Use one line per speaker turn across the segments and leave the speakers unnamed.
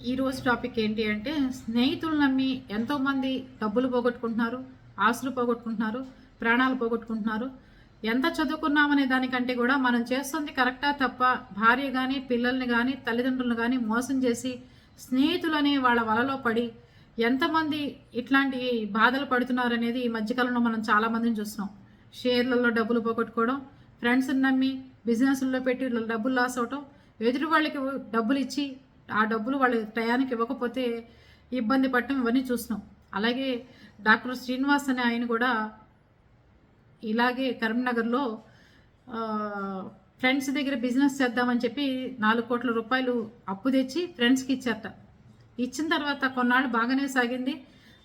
ఈరోజు టాపిక్ ఏంటి అంటే స్నేహితులు నమ్మి ఎంతోమంది డబ్బులు పోగొట్టుకుంటున్నారు ఆస్తులు పోగొట్టుకుంటున్నారు ప్రాణాలు పోగొట్టుకుంటున్నారు. ఎంత చదువుకున్నామనే దానికంటే కూడా మనం చేస్తుంది కరెక్టా తప్ప భార్య కానీ పిల్లల్ని కానీ తల్లిదండ్రులను కానీ మోసం చేసి స్నేహితులనే వాళ్ళ వలలో పడి ఎంతమంది ఇట్లాంటి బాధలు పడుతున్నారు అనేది ఈ మధ్యకాలంలో మనం చాలామందిని చూస్తున్నాం. షేర్లలో డబ్బులు పోగొట్టుకోవడం ఫ్రెండ్స్ని నమ్మి బిజినెస్లో పెట్టి డబ్బులు లాస్ అవటం ఎదుటి వాళ్ళకి డబ్బులు ఇచ్చి ఆ డబ్బులు వాళ్ళు టయానికి ఇవ్వకపోతే ఇబ్బంది పడటం ఇవన్నీ చూసినాం. అలాగే డాక్టర్ శ్రీనివాస్ అనే ఆయన కూడా ఇలాగే కరీంనగర్లో ఫ్రెండ్స్ దగ్గర బిజినెస్ చేద్దామని చెప్పి నాలుగు కోట్ల రూపాయలు అప్పు తెచ్చి ఫ్రెండ్స్కి ఇచ్చారట. ఇచ్చిన తర్వాత కొన్నాళ్ళు బాగానే సాగింది.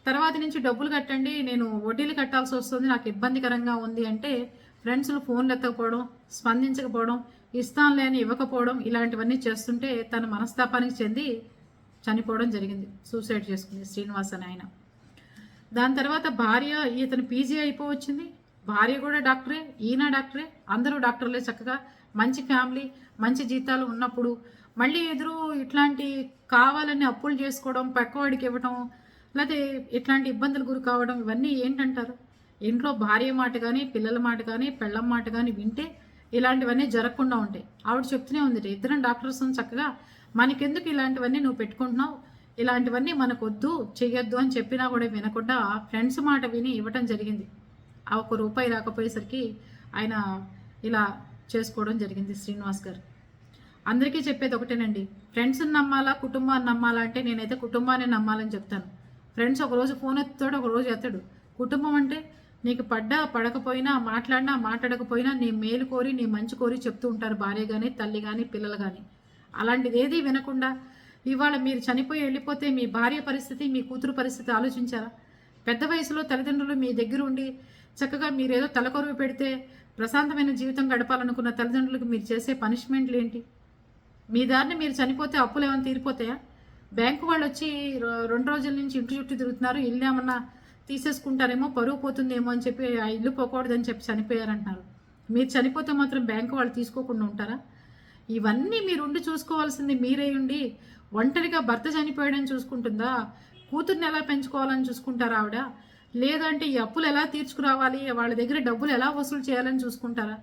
తర్వాత నుంచి డబ్బులు కట్టండి నేను వడ్డీలు కట్టాల్సి వస్తుంది నాకు ఇబ్బందికరంగా ఉంది అంటే ఫ్రెండ్స్లు ఫోన్లు ఎత్తకపోవడం స్పందించకపోవడం ఇస్తాను లేని ఇవ్వకపోవడం ఇలాంటివన్నీ చేస్తుంటే తన మనస్తాపానికి చెంది చనిపోవడం జరిగింది. సూసైడ్ చేసుకుంది శ్రీనివాస్ అని ఆయన. దాని తర్వాత భార్య ఇతను పీజీ అయిపోవచ్చింది. భార్య కూడా డాక్టరే ఈయన డాక్టరే. అందరూ డాక్టర్లే చక్కగా. మంచి ఫ్యామిలీ మంచి జీతాలు ఉన్నప్పుడు మళ్ళీ ఎదురు ఇట్లాంటి కావాలని అప్పులు చేసుకోవడం పక్కవాడికి ఇవ్వడం లేకపోతే ఇట్లాంటి ఇబ్బందులు గురి కావడం ఇవన్నీ ఏంటంటారు? ఇంట్లో భార్య మాట కానీ పిల్లల మాట కానీ పెళ్ళం మాట కానీ వింటే ఇలాంటివన్నీ జరగకుండా ఉంటాయి. ఆవిడ చెప్తూనే ఉంది ఇద్దరం డాక్టర్స్ చక్కగా. మనకెందుకు ఇలాంటివన్నీ నువ్వు పెట్టుకుంటున్నావు? ఇలాంటివన్నీ మనకొద్దు చేయొద్దు చెయ్యొద్దు అని చెప్పినా కూడా వినకుండా ఫ్రెండ్స్ మాట విని ఇవ్వటం జరిగింది. ఆ ఒక్క రూపాయి రాకపోయేసరికి ఆయన ఇలా చేసుకోవడం జరిగింది శ్రీనివాస్ గారు. అందరికీ చెప్పేది ఒకటేనండి ఫ్రెండ్స్ని నమ్మాలా కుటుంబాన్ని నమ్మాలా అంటే నేనైతే కుటుంబాన్ని నమ్మాలని చెప్తాను. ఫ్రెండ్స్ ఒకరోజు ఫోన్ ఎత్తాడు ఒక రోజు ఎత్తాడు. కుటుంబం అంటే నీకు పడ్డా పడకపోయినా మాట్లాడినా మాట్లాడకపోయినా నీ మేలు కోరి నీ మంచి కోరి చెప్తూ ఉంటారు భార్య కానీ తల్లి కానీ పిల్లలు కానీ అలాంటిది ఏదీ వినకుండా ఇవాళ మీరు చనిపోయి వెళ్ళిపోతే మీ భార్య పరిస్థితి మీ కూతురు పరిస్థితి ఆలోచించారా? పెద్ద వయసులో తల్లిదండ్రులు మీ దగ్గర ఉండి చక్కగా మీరేదో తలకొరువు పెడితే ప్రశాంతమైన జీవితం గడపాలనుకున్న తల్లిదండ్రులకు మీరు చేసే పనిష్మెంట్లు ఏంటి మీ దారిని మీరు చనిపోతే అప్పులు ఏమైనా తీరిపోతాయా? బ్యాంకు వాళ్ళు వచ్చి రెండు రోజుల నుంచి ఇంటి చుట్టూ తిరుగుతున్నారు ఇల్లు ఏమన్నా తీసేసుకుంటారేమో పరువు పోతుందేమో అని చెప్పి ఆ ఇల్లు పోకూడదని చెప్పి చనిపోయారంటున్నారు. మీరు చనిపోతే మాత్రం బ్యాంకు వాళ్ళు తీసుకోకుండా ఉంటారా? ఇవన్నీ మీరు ఉండి చూసుకోవాల్సింది మీరే ఉండి ఒంటరిగా భర్త చనిపోయాడని చూసుకుంటుందా? కూతుర్ని ఎలా పెంచుకోవాలని చూసుకుంటారా ఆవిడ? లేదంటే ఈ అప్పులు ఎలా తీర్చుకురావాలి? వాళ్ళ దగ్గర డబ్బులు ఎలా వసూలు చేయాలని చూసుకుంటారా?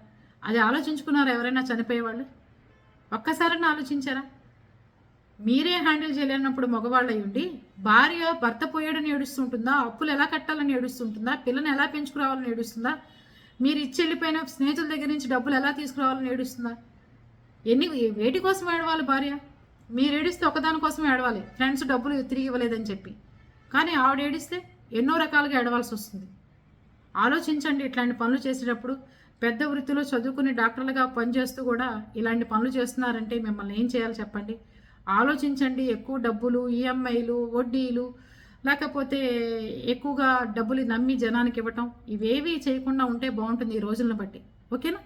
అది ఆలోచించుకున్నారా ఎవరైనా చనిపోయేవాళ్ళు? ఒక్కసారైనా ఆలోచించారా? మీరే హ్యాండిల్ చేయలేనప్పుడు మగవాళ్ళు ఉండి భార్య భర్త పోయాడని ఏడుస్తుంటుందా? అప్పులు ఎలా కట్టాలని ఏడుస్తుంటుందా? పిల్లని ఎలా పెంచుకురావాలని ఏడుస్తుందా? మీరు ఇచ్చి వెళ్ళిపోయిన స్నేహితుల దగ్గర నుంచి డబ్బులు ఎలా తీసుకురావాలని ఏడుస్తుందా? ఎన్ని వేటి కోసం ఏడవాలి భార్య? మీరు ఏడిస్తే ఒకదాని కోసం ఏడవాలి. ఫ్రెండ్స్ డబ్బులు తిరిగి ఇవ్వలేదని చెప్పి. కానీ ఆవిడ ఏడిస్తే ఎన్నో రకాలుగా ఏడవాల్సి వస్తుంది. ఆలోచించండి ఇట్లాంటి పనులు చేసేటప్పుడు పెద్ద వృత్తిలో చదువుకుని డాక్టర్లుగా పనిచేస్తూ కూడా ఇలాంటి పనులు చేస్తున్నారంటే మిమ్మల్ని ఏం చేయాలి చెప్పండి. ఆలోచించండి. ఎక్కువ డబ్బులు ఈఎంఐలు వడ్డీలు లేకపోతే ఎక్కువగా డబ్బులు నమ్మి జనానికి ఇవ్వటం ఇవేవి చేయకుండా ఉంటే బాగుంటుంది ఈ రోజులను బట్టి. ఓకేనా?